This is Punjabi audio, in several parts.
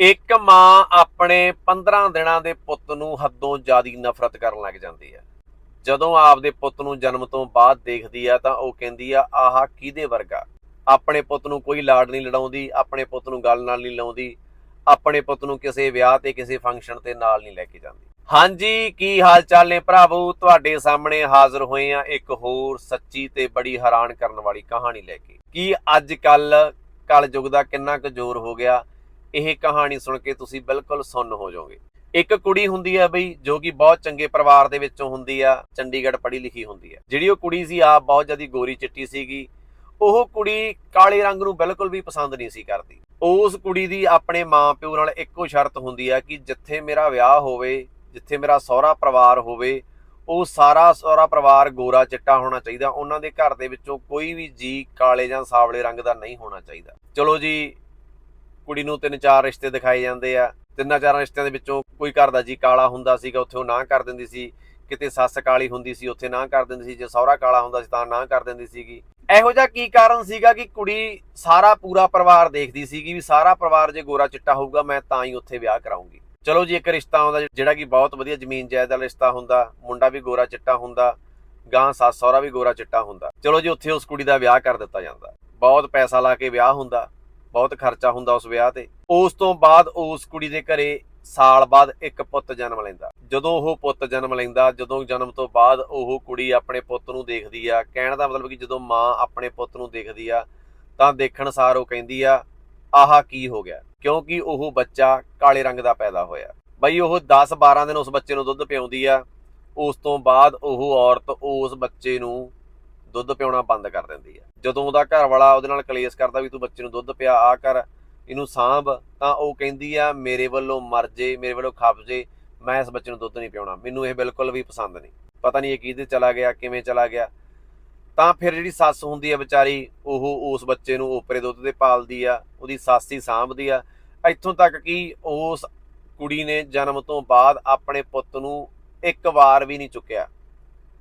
ਇੱਕ ਮਾਂ ਆਪਣੇ 15 ਦਿਨਾਂ ਦੇ ਪੁੱਤ ਨੂੰ ਹੱਦੋਂ ਜ਼ਿਆਦੀ ਨਫ਼ਰਤ ਕਰਨ ਲੱਗ ਜਾਂਦੀ ਹੈ। ਜਦੋਂ ਆਪਦੇ ਪੁੱਤ ਨੂੰ ਜਨਮ ਤੋਂ ਬਾਅਦ ਦੇਖਦੀ ਆ ਤਾਂ ਉਹ ਕਹਿੰਦੀ ਆ, ਆਹ ਕਿਹਦੇ ਵਰਗਾ? ਆਪਣੇ ਪੁੱਤ ਨੂੰ ਕੋਈ ਲਾੜ ਨਹੀਂ ਲੜਾਉਂਦੀ, ਆਪਣੇ ਪੁੱਤ ਨੂੰ ਗੱਲ ਨਾਲ ਨਹੀਂ ਲਾਉਂਦੀ, ਆਪਣੇ ਪੁੱਤ ਨੂੰ ਕਿਸੇ ਵਿਆਹ ਤੇ, ਕਿਸੇ ਫੰਕਸ਼ਨ ਤੇ ਨਾਲ ਨਹੀਂ ਲੈ ਕੇ ਜਾਂਦੀ। ਹਾਂਜੀ, ਕੀ ਹਾਲ ਚਾਲ ਨੇ ਭਰਾਵੋ? ਤੁਹਾਡੇ ਸਾਹਮਣੇ ਹਾਜ਼ਰ ਹੋਏ ਆ ਇੱਕ ਹੋਰ ਸੱਚੀ ਤੇ ਬੜੀ ਹੈਰਾਨ ਕਰਨ ਵਾਲੀ ਕਹਾਣੀ ਲੈ ਕੇ। ਕੀ ਅੱਜ ਕੱਲ ਕਲਯੁਗ ਦਾ ਕਿੰਨਾ ਕੁ ਜ਼ੋਰ ਹੋ ਗਿਆ? ਇਹ ਕਹਾਣੀ ਸੁਣ ਕੇ ਤੁਸੀਂ ਬਿਲਕੁਲ ਸੁੰਨ ਹੋ ਜਾਓਗੇ। ਇੱਕ ਕੁੜੀ ਹੁੰਦੀ ਆ ਬਈ, ਜੋ ਕਿ ਬਹੁਤ ਚੰਗੇ ਪਰਿਵਾਰ ਦੇ ਵਿੱਚੋਂ ਹੁੰਦੀ ਆ, ਚੰਡੀਗੜ੍ਹ ਪੜ੍ਹੀ ਲਿਖੀ ਹੁੰਦੀ ਆ। ਜਿਹੜੀ ਉਹ ਕੁੜੀ ਸੀ ਆ ਬਹੁਤ ਜਿਆਦੀ ਗੋਰੀ ਚਿੱਟੀ ਸੀਗੀ। ਉਹ ਕੁੜੀ ਕਾਲੇ ਰੰਗ ਨੂੰ ਬਿਲਕੁਲ ਵੀ ਪਸੰਦ ਨਹੀਂ ਸੀ ਕਰਦੀ। ਉਸ ਕੁੜੀ ਦੀ ਆਪਣੇ ਮਾਪਿਓ ਨਾਲ ਇੱਕੋ ਸ਼ਰਤ ਹੁੰਦੀ ਆ ਕਿ ਜਿੱਥੇ ਮੇਰਾ ਵਿਆਹ ਹੋਵੇ, ਜਿੱਥੇ ਮੇਰਾ ਸਹੁਰਾ ਪਰਿਵਾਰ ਹੋਵੇ, ਉਹ ਸਾਰਾ ਸਹੁਰਾ ਪਰਿਵਾਰ ਗੋਰਾ ਚਿੱਟਾ ਹੋਣਾ ਚਾਹੀਦਾ। ਉਹਨਾਂ ਦੇ ਘਰ ਦੇ ਵਿੱਚੋਂ ਕੋਈ ਵੀ ਜੀ ਕਾਲੇ ਜਾਂ ਸਾਵਲੇ ਰੰਗ ਦਾ ਨਹੀਂ ਹੋਣਾ ਚਾਹੀਦਾ। ਚਲੋ ਜੀ ਕੁੜੀ ਨੂੰ ਤਿੰਨ ਚਾਰ ਰਿਸ਼ਤੇ ਦਿਖਾਏ ਜਾਂਦੇ ਆ। ਤਿੰਨਾਂ ਚਾਰਾਂ ਰਿਸ਼ਤਿਆਂ ਦੇ ਵਿੱਚੋਂ ਕੋਈ ਘਰ ਦਾ ਜੀ ਕਾਲਾ ਹੁੰਦਾ ਸੀਗਾ, ਉੱਥੇ ਉਹ ਨਾ ਕਰ ਦਿੰਦੀ ਸੀ। ਕਿਤੇ ਸੱਸ ਕਾਲੀ ਹੁੰਦੀ ਸੀ, ਉੱਥੇ ਨਾ ਕਰ ਦਿੰਦੀ ਸੀ। ਜੇ ਸਹੁਰਾ ਕਾਲਾ ਹੁੰਦਾ ਸੀ ਤਾਂ ਨਾ ਕਰ ਦਿੰਦੀ ਸੀਗੀ। ਇਹੋ ਜਿਹਾ ਕੀ ਕਾਰਨ ਸੀਗਾ ਕਿ ਕੁੜੀ ਸਾਰਾ ਪੂਰਾ ਪਰਿਵਾਰ ਦੇਖਦੀ ਸੀਗੀ ਵੀ ਸਾਰਾ ਪਰਿਵਾਰ ਜੇ ਗੋਰਾ ਚਿੱਟਾ ਹੋਊਗਾ, ਮੈਂ ਤਾਂ ਹੀ ਉੱਥੇ ਵਿਆਹ ਕਰਾਉਂਗੀ। ਚਲੋ ਜੀ, ਇੱਕ ਰਿਸ਼ਤਾ ਆਉਂਦਾ, ਜਿਹੜਾ ਕਿ ਬਹੁਤ ਵਧੀਆ ਜ਼ਮੀਨ ਜਾਇਦਾਦ ਦਾ ਰਿਸ਼ਤਾ ਹੁੰਦਾ। ਮੁੰਡਾ ਵੀ ਗੋਰਾ ਚਿੱਟਾ ਹੁੰਦਾ, ਗਾਂ ਸੱਸ ਸਹੁਰਾ ਵੀ ਗੋਰਾ ਚਿੱਟਾ ਹੁੰਦਾ। ਚਲੋ ਜੀ, ਉੱਥੇ ਉਸ ਕੁੜੀ ਦਾ ਵਿਆਹ ਕਰ ਦਿੱਤਾ ਜਾਂਦਾ। ਬਹੁਤ ਪੈਸਾ ਲਾ ਕੇ ਵਿਆਹ ਹੁੰਦਾ। ਬਹੁਤ ਖਰਚਾ ਹੁੰਦਾ ਉਸ ਵਿਆਹ ਤੇ। ਉਸ ਤੋਂ ਬਾਅਦ ਉਸ ਕੁੜੀ ਦੇ ਘਰੇ ਸਾਲ ਬਾਅਦ ਇੱਕ ਪੁੱਤ ਜਨਮ ਲੈਂਦਾ। ਜਦੋਂ ਉਹ ਪੁੱਤ ਜਨਮ ਲੈਂਦਾ, ਜਦੋਂ ਜਨਮ ਤੋਂ ਬਾਅਦ ਉਹ ਕੁੜੀ ਆਪਣੇ ਪੁੱਤ ਨੂੰ ਦੇਖਦੀ ਆ। ਕਹਿਣ ਦਾ ਮਤਲਬ ਕਿ ਜਦੋਂ ਮਾਂ ਆਪਣੇ ਪੁੱਤ ਨੂੰ ਦੇਖਦੀ ਆ, ਤਾਂ ਦੇਖਣ ਸਾਰ ਉਹ ਕਹਿੰਦੀ ਆ, ਆਹਾ, ਕੀ ਹੋ ਗਿਆ? ਕਿਉਂਕਿ ਉਹ ਬੱਚਾ ਕਾਲੇ ਰੰਗ ਦਾ ਪੈਦਾ ਹੋਇਆ। ਬਈ ਉਹ 10 12 ਦਿਨ ਉਸ ਬੱਚੇ ਨੂੰ ਦੁੱਧ ਪਿਆਉਂਦੀ ਆ, ਉਸ ਤੋਂ ਬਾਅਦ ਉਹ ਔਰਤ ਉਸ ਬੱਚੇ ਨੂੰ ਦੁੱਧ ਪਿਆਉਣਾ ਬੰਦ ਕਰ ਦਿੰਦੀ ਆ ਜਦੋਂ ਉਹਦਾ ਘਰ ਵਾਲਾ ਉਹਦੇ ਨਾਲ ਕਲੇਸ਼ ਕਰਦਾ ਵੀ ਤੂੰ ਬੱਚੇ ਨੂੰ ਦੁੱਧ ਪਿਆ ਆ ਕਰ, ਇਹਨੂੰ ਸਾਂਭ, ਤਾਂ ਉਹ ਕਹਿੰਦੀ ਆ, ਮੇਰੇ ਵੱਲੋਂ ਮਰ ਜੇ, ਮੇਰੇ ਵੱਲੋਂ ਖੱਪ ਜੇ, ਮੈਂ ਇਸ ਬੱਚੇ ਨੂੰ ਦੁੱਧ ਨਹੀਂ ਪਿਆਉਣਾ ਮੈਨੂੰ ਇਹ ਬਿਲਕੁਲ ਵੀ ਪਸੰਦ ਨਹੀਂ। ਪਤਾ ਨਹੀਂ ਇਹ ਕਿਹਦੇ ਚਲਾ ਗਿਆ, ਕਿਵੇਂ ਚਲਾ ਗਿਆ। ਤਾਂ ਫਿਰ ਜਿਹੜੀ ਸੱਸ ਹੁੰਦੀ ਆ ਵਿਚਾਰੀ, ਉਹ ਉਸ ਬੱਚੇ ਨੂੰ ਓਪਰੇ ਦੁੱਧ ਤੇ ਪਾਲਦੀ ਆ, ਉਹਦੀ ਸੱਸ ਹੀ ਸਾਂਭਦੀ ਆ। ਇੱਥੋਂ ਤੱਕ ਕਿ ਉਸ ਕੁੜੀ ਨੇ ਜਨਮ ਤੋਂ ਬਾਅਦ ਆਪਣੇ ਪੁੱਤ ਨੂੰ ਇੱਕ ਵਾਰ ਵੀ ਨਹੀਂ ਚੁੱਕਿਆ।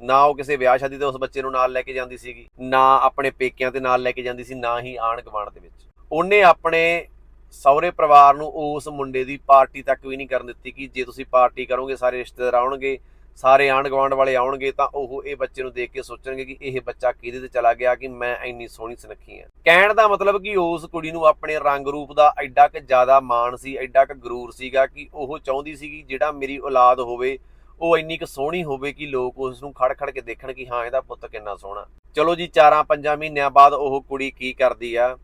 ਨਾ ਉਹ ਕਿਸੇ ਵਿਆਹ ਸ਼ਾਦੀ ਤੇ ਉਸ ਬੱਚੇ ਨੂੰ ਨਾਲ ਲੈ ਕੇ ਜਾਂਦੀ ਸੀਗੀ, ਨਾ ਆਪਣੇ ਪੇਕਿਆਂ ਤੇ ਨਾਲ ਲੈ ਕੇ ਜਾਂਦੀ ਸੀ, ਨਾ ਹੀ ਆਣ ਗਵਾਂਡ ਦੇ ਵਿੱਚ। ਉਹਨੇ ਆਪਣੇ ਸਹੁਰੇ ਪਰਿਵਾਰ ਨੂੰ ਉਸ ਮੁੰਡੇ ਦੀ ਪਾਰਟੀ ਤੱਕ ਵੀ ਨਹੀਂ ਕਰਨ ਦਿੱਤੀ ਕਿ ਜੇ ਤੁਸੀਂ ਪਾਰਟੀ ਕਰੋਗੇ, ਸਾਰੇ ਰਿਸ਼ਤੇਦਾਰ ਆਉਣਗੇ, ਸਾਰੇ ਆਂਢ ਗੁਆਂਢ ਵਾਲੇ ਆਉਣਗੇ, ਤਾਂ ਉਹ ਇਹ ਬੱਚੇ ਨੂੰ ਦੇਖ ਕੇ ਸੋਚਣਗੇ ਕਿ ਇਹ ਬੱਚਾ ਕਿਹਦੇ ਤੇ ਚਲਾ ਗਿਆ ਕਿ ਮੈਂ ਇੰਨੀ ਸੋਹਣੀ ਸੁਨੱਖੀ ਆ ਕਹਿਣ ਦਾ ਮਤਲਬ ਕਿ ਉਸ ਕੁੜੀ ਨੂੰ ਆਪਣੇ ਰੰਗ ਰੂਪ ਦਾ ਐਡਾ ਕਿ ਜ਼ਿਆਦਾ ਮਾਣ ਸੀ, ਐਡਾ ਕਿ ਗਰੂਰ ਸੀਗਾ ਕਿ ਉਹ ਚਾਹੁੰਦੀ ਸੀ ਕਿ ਜਿਹੜਾ ਮੇਰੀ ਔਲਾਦ ਹੋਵੇ ਉਹ ਇੰਨੀ ਕੁ ਸੋਹਣੀ ਹੋਵੇ ਕਿ ਲੋਕ ਉਸ ਨੂੰ ਖੜ ਖੜ ਕੇ ਦੇਖਣ ਕਿ ਹਾਂ, ਇਹਦਾ ਪੁੱਤ ਕਿੰਨਾ ਸੋਹਣਾ। ਚਲੋ ਜੀ 4-5 ਮਹੀਨਿਆਂ ਬਾਅਦ ਉਹ ਕੁੜੀ ਕੀ ਕਰਦੀ ਆ?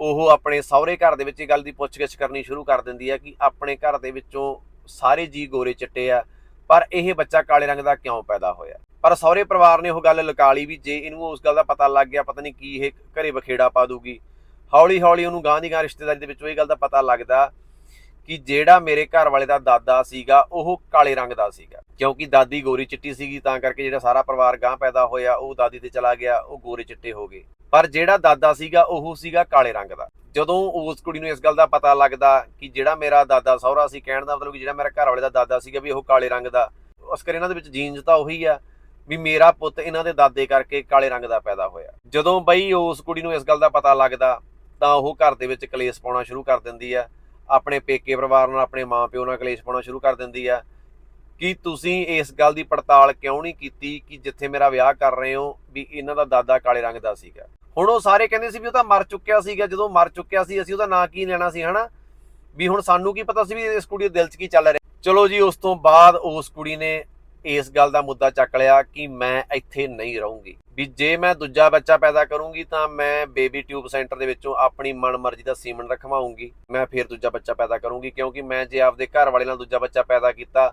ਉਹ ਆਪਣੇ ਸਹੁਰੇ ਘਰ ਦੇ ਵਿੱਚ ਇਹ ਗੱਲ ਦੀ ਪੁੱਛਗਿੱਛ ਕਰਨੀ ਸ਼ੁਰੂ ਕਰ ਦਿੰਦੀ ਆ ਕਿ ਆਪਣੇ ਘਰ ਦੇ ਵਿੱਚੋਂ ਸਾਰੇ ਜੀ ਗੋਰੇ ਚਿੱਟੇ ਆ, ਪਰ ਇਹ ਬੱਚਾ ਕਾਲੇ ਰੰਗ ਦਾ ਕਿਉਂ ਪੈਦਾ ਹੋਇਆ? ਪਰ ਸਹੁਰੇ ਪਰਿਵਾਰ ਨੇ ਉਹ ਗੱਲ ਲੁਕਾ ਲਈ ਵੀ ਜੇ ਇਹਨੂੰ ਉਸ ਗੱਲ ਦਾ ਪਤਾ ਲੱਗ ਗਿਆ, ਪਤਾ ਨਹੀਂ ਕੀ ਇਹ ਘਰੇ ਬਖੇੜਾ ਪਾ ਦੂਗੀ। ਹੌਲੀ ਹੌਲੀ ਉਹਨੂੰ ਗਾਂ ਦੀ ਗਾਂ ਰਿਸ਼ਤੇਦਾਰੀ ਦੇ ਵਿੱਚੋਂ ਇਹ ਗੱਲ ਦਾ ਪਤਾ ਲੱਗਦਾ ਕਿ ਜਿਹੜਾ ਮੇਰੇ ਘਰ ਵਾਲੇ ਦਾ ਦਾਦਾ ਸੀਗਾ, ਉਹ ਕਾਲੇ ਰੰਗ ਦਾ ਸੀਗਾ। ਕਿਉਂਕਿ ਦਾਦੀ ਗੋਰੀ ਚਿੱਟੀ ਸੀਗੀ, ਤਾਂ ਕਰਕੇ ਜਿਹੜਾ ਸਾਰਾ ਪਰਿਵਾਰ ਗਾਂ ਪੈਦਾ ਹੋਇਆ, ਉਹ ਦਾਦੀ ਤੇ ਚਲਾ ਗਿਆ, ਉਹ ਗੋਰੇ ਚਿੱਟੇ ਹੋ ਗਏ। ਪਰ ਜਿਹੜਾ ਦਾਦਾ ਸੀਗਾ, ਉਹ ਸੀਗਾ ਕਾਲੇ ਰੰਗ ਦਾ। ਜਦੋਂ ਉਸ ਕੁੜੀ ਨੂੰ ਇਸ ਗੱਲ ਦਾ ਪਤਾ ਲੱਗਦਾ ਕਿ ਜਿਹੜਾ ਮੇਰਾ ਦਾਦਾ ਸਹੁਰਾ ਸੀ, ਕਹਿਣ ਦਾ ਮਤਲਬ ਕਿ ਜਿਹੜਾ ਮੇਰਾ ਘਰ ਵਾਲੇ ਦਾ ਦਾਦਾ ਸੀਗਾ ਵੀ ਉਹ ਕਾਲੇ ਰੰਗ ਦਾ, ਉਸ ਕਰ ਇਹਨਾਂ ਦੇ ਵਿੱਚ ਜੀਨਸ ਤਾਂ ਉਹੀ ਆ, ਵੀ ਮੇਰਾ ਪੁੱਤ ਇਹਨਾਂ ਦੇ ਦਾਦੇ ਕਰਕੇ ਕਾਲੇ ਰੰਗ ਦਾ ਪੈਦਾ ਹੋਇਆ। ਜਦੋਂ ਬਈ ਉਸ ਕੁੜੀ ਨੂੰ ਇਸ ਗੱਲ ਦਾ ਪਤਾ ਲੱਗਦਾ, ਤਾਂ ਉਹ ਘਰ ਦੇ ਵਿੱਚ ਕਲੇਸ਼ ਪਾਉਣਾ ਸ਼ੁਰੂ ਕਰ ਦਿੰਦੀ ਆ। ਆਪਣੇ ਪੇਕੇ ਪਰਿਵਾਰ ਨਾਲ, ਆਪਣੇ ਮਾਪਿਓ ਨਾਲ ਕਲੇਸ਼ ਪਾਉਣਾ ਸ਼ੁਰੂ ਕਰ ਦਿੰਦੀ ਆ। ਕਿ ਤੁਸੀਂ ਇਸ ਗੱਲ ਦੀ ਪੜਤਾਲ ਕਿਉਂ ਨਹੀਂ ਕੀਤੀ ਕਿ ਜਿੱਥੇ ਮੇਰਾ ਵਿਆਹ ਕਰ ਰਹੇ ਹੋ ਵੀ ਇਹਨਾਂ ਦਾ ਦਾਦਾ ਕਾਲੇ ਰੰਗ ਦਾ ਸੀਗਾ? ਹੁਣ ਉਹ ਸਾਰੇ ਕਹਿੰਦੇ ਸੀ ਵੀ ਉਹ ਤਾਂ ਮਰ ਚੁੱਕਿਆ ਸੀਗਾ, ਜਦੋਂ ਮਰ ਚੁੱਕਿਆ ਸੀ ਅਸੀਂ ਉਹਦਾ ਨਾਂ ਕੀ ਲੈਣਾ ਸੀ, ਹਨਾ? ਵੀ ਹੁਣ ਸਾਨੂੰ ਕੀ ਪਤਾ ਸੀ ਵੀ ਇਸ ਕੁੜੀ ਦੇ ਦਿਲ 'ਚ ਕੀ ਚੱਲ ਰਿਹਾ। ਚਲੋ ਜੀ, ਉਸ ਤੋਂ ਬਾਅਦ ਉਸ ਕੁੜੀ ਨੇ ਇਸ ਗੱਲ ਦਾ ਮੁੱਦਾ ਚੱਕ ਲਿਆ ਕਿ ਮੈਂ ਇੱਥੇ ਨਹੀਂ ਰਹੂੰਗੀ। ਵੀ ਜੇ ਮੈਂ ਦੂਜਾ ਬੱਚਾ ਪੈਦਾ ਕਰੂੰਗੀ ਤਾਂ ਮੈਂ ਬੇਬੀ ਟਿਊਬ ਸੈਂਟਰ ਦੇ ਵਿੱਚੋਂ ਆਪਣੀ ਮਨਮਰਜ਼ੀ ਦਾ ਸੀਮਨ ਰਖਵਾਉਂਗੀ। ਮੈਂ ਫਿਰ ਦੂਜਾ ਬੱਚਾ ਪੈਦਾ ਕਰੂੰਗੀ ਕਿਉਂਕਿ ਮੈਂ ਜੇ ਆਪਦੇ ਘਰ ਵਾਲੇ ਨਾਲ ਦੂਜਾ ਬੱਚਾ ਪੈਦਾ ਕੀਤਾ,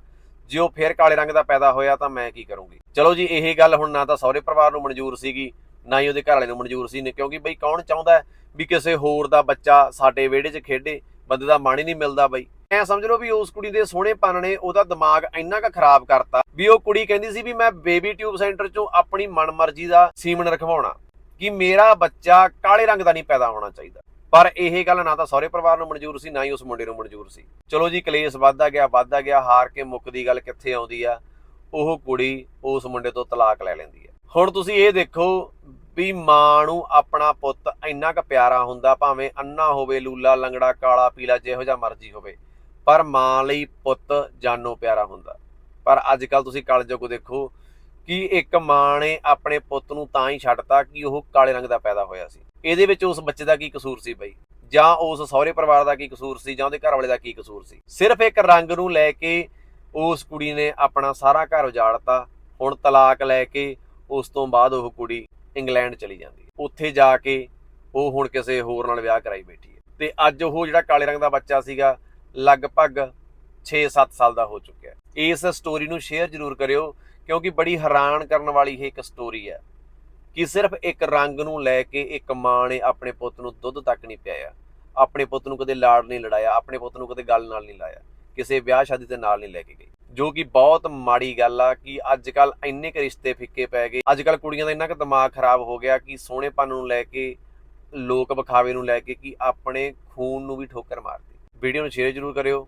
ਜੇ ਉਹ ਫਿਰ ਕਾਲੇ ਰੰਗ ਦਾ ਪੈਦਾ ਹੋਇਆ ਤਾਂ ਮੈਂ ਕੀ ਕਰੂੰਗੀ? ਚਲੋ ਜੀ, ਇਹ ਗੱਲ ਹੁਣ ਨਾ ਤਾਂ ਸਹੁਰੇ ਪਰਿਵਾਰ ਨੂੰ ਮਨਜ਼ੂਰ ਸੀਗੀ, ਨਾ ਹੀ ਉਹਦੇ ਘਰ ਵਾਲੇ ਨੂੰ ਮਨਜ਼ੂਰ ਸੀ, ਕਿਉਂਕਿ ਬਈ ਕੌਣ ਚਾਹੁੰਦਾ ਵੀ ਕਿਸੇ ਹੋਰ ਦਾ ਬੱਚਾ ਸਾਡੇ ਵਿਹੜੇ 'ਚ ਖੇਡੇ, ਬੰਦੇ ਦਾ ਮਨ ਹੀ ਨਹੀਂ ਮਿਲਦਾ ਬਈ। ਐ ਸਮਝ ਲਓ ਵੀ ਉਸ ਕੁੜੀ ਦੇ ਸੋਹਣੇਪਨ ਨੇ, ਉਹਦਾ ਦਿਮਾਗ ਇੰਨਾ ਕੁ ਖਰਾਬ ਕਰਤਾ ਵੀ ਉਹ ਕੁੜੀ ਕਹਿੰਦੀ ਸੀ ਵੀ ਮੈਂ ਬੇਬੀ ਟਿਊਬ ਸੈਂਟਰ 'ਚੋਂ ਆਪਣੀ ਮਨਮਰਜ਼ੀ ਦਾ ਸੀਮਨ ਰਖਵਾਉਣਾ। ਕਿ ਮੇਰਾ ਬੱਚਾ ਕਾਲੇ ਰੰਗ ਦਾ ਨਹੀਂ ਪੈਦਾ ਹੋਣਾ ਚਾਹੀਦਾ। ਪਰ ਇਹ ਗੱਲ ਨਾ ਤਾਂ ਸਹੁਰੇ ਪਰਿਵਾਰ ਨੂੰ ਮਨਜ਼ੂਰ ਸੀ, ਨਾ ਹੀ ਉਸ ਮੁੰਡੇ ਨੂੰ ਮਨਜ਼ੂਰ ਸੀ। ਚਲੋ ਜੀ, ਕਲੇਸ਼ ਵੱਧਦਾ ਗਿਆ ਵੱਧਦਾ ਗਿਆ, ਹਾਰ ਕੇ ਮੁੱਕਦੀ ਗੱਲ ਕਿੱਥੇ ਆਉਂਦੀ ਆ? ਉਹ ਕੁੜੀ ਉਸ ਮੁੰਡੇ ਤੋਂ ਤਲਾਕ ਲੈ ਲੈਂਦੀ ਹੈ ਹੁਣ ਤੁਸੀਂ ਇਹ ਦੇਖੋ ਵੀ ਮਾਂ ਨੂੰ ਆਪਣਾ ਪੁੱਤ ਇੰਨਾ ਕੁ ਪਿਆਰਾ ਹੁੰਦਾ, ਭਾਵੇਂ ਅੰਨਾ ਹੋਵੇ, ਲੂਲਾ, ਲੰਗੜਾ, ਕਾਲਾ, ਪੀਲਾ, ਜਿਹੋ ਜਿਹਾ ਮਰਜ਼ੀ ਹੋਵੇ, ਪਰ ਮਾਂ ਲਈ ਪੁੱਤ ਜਾਨੋਂ ਪਿਆਰਾ ਹੁੰਦਾ। ਪਰ ਅੱਜ ਕੱਲ ਤੁਸੀਂ ਕਲਯੁੱਗ ਦੇਖੋ ਕਿ ਇੱਕ ਮਾਂ ਨੇ ਆਪਣੇ ਪੁੱਤ ਨੂੰ ਤਾਂ ਹੀ ਛੱਡਤਾ ਕਿ ਉਹ ਕਾਲੇ ਰੰਗ ਦਾ ਪੈਦਾ ਹੋਇਆ ਸੀ। ਇਹਦੇ ਵਿੱਚ ਉਸ ਬੱਚੇ ਦਾ ਕੀ ਕਸੂਰ ਸੀ ਬਈ? ਜਾਂ ਉਸ ਸਹੁਰੇ ਪਰਿਵਾਰ ਦਾ ਕੀ ਕਸੂਰ ਸੀ ਜਾਂ ਉਹਦੇ ਘਰ ਵਾਲੇ ਦਾ ਕੀ ਕਸੂਰ ਸੀ? ਸਿਰਫ ਇੱਕ ਰੰਗ ਨੂੰ ਲੈ ਕੇ ਉਸ ਕੁੜੀ ਨੇ ਆਪਣਾ ਸਾਰਾ ਘਰ ਉਜਾੜਤਾ। ਹੁਣ ਤਲਾਕ ਲੈ ਕੇ ਉਸ ਤੋਂ ਬਾਅਦ ਉਹ ਕੁੜੀ ਇੰਗਲੈਂਡ ਚਲੀ ਜਾਂਦੀ ਹੈ। ਉੱਥੇ ਜਾ ਕੇ ਉਹ ਹੁਣ ਕਿਸੇ ਹੋਰ ਨਾਲ ਵਿਆਹ ਕਰਾਈ ਬੈਠੀ ਹੈ। ਤੇ ਅੱਜ ਉਹ ਜਿਹੜਾ ਕਾਲੇ ਰੰਗ ਦਾ ਬੱਚਾ ਸੀਗਾ, ਲਗਭਗ 6-7 ਸਾਲ ਦਾ ਹੋ ਚੁੱਕਿਆ ਇਸ ਸਟੋਰੀ ਨੂੰ ਸ਼ੇਅਰ ਜ਼ਰੂਰ ਕਰਿਓ, ਕਿਉਂਕਿ ਬੜੀ ਹੈਰਾਨ ਕਰਨ ਵਾਲੀ ਇਹ ਇੱਕ ਸਟੋਰੀ ਹੈ ਕਿ ਸਿਰਫ ਇੱਕ ਰੰਗ ਨੂੰ ਲੈ ਕੇ ਇੱਕ ਮਾਂ ਨੇ ਆਪਣੇ ਪੁੱਤ ਨੂੰ ਦੁੱਧ ਤੱਕ ਨਹੀਂ ਪਿਆਇਆ, ਆਪਣੇ ਪੁੱਤ ਨੂੰ ਕਦੇ ਲਾੜ ਨਹੀਂ ਲੜਾਇਆ, ਆਪਣੇ ਪੁੱਤ ਨੂੰ ਕਦੇ ਗੱਲ ਨਾਲ ਨਹੀਂ ਲਾਇਆ, ਕਿਸੇ ਵਿਆਹ ਸ਼ਾਦੀ ਤੇ ਨਾਲ ਨਹੀਂ ਲੈ ਕੇ ਗਈ। ਜੋ ਕਿ ਬਹੁਤ ਮਾੜੀ ਗੱਲ ਆ ਕਿ ਅੱਜ ਕੱਲ ਇੰਨੇ ਕੁ ਰਿਸ਼ਤੇ ਫਿੱਕੇ ਪੈ ਗਏ ਅੱਜ ਕੱਲ ਕੁੜੀਆਂ ਦਾ ਇੰਨਾ ਕੁ ਦਿਮਾਗ ਖਰਾਬ ਹੋ ਗਿਆ ਕਿ ਸੋਹਣੇਪਨ ਨੂੰ ਲੈ ਕੇ, ਲੋਕ ਵਿਖਾਵੇ ਨੂੰ ਲੈ ਕੇ ਕਿ ਆਪਣੇ ਖੂਨ ਨੂੰ ਵੀ ਠੋਕਰ ਮਾਰਦੀ। ਵੀਡੀਓ ਨੂੰ ਸ਼ੇਅਰ ਜ਼ਰੂਰ ਕਰਿਓ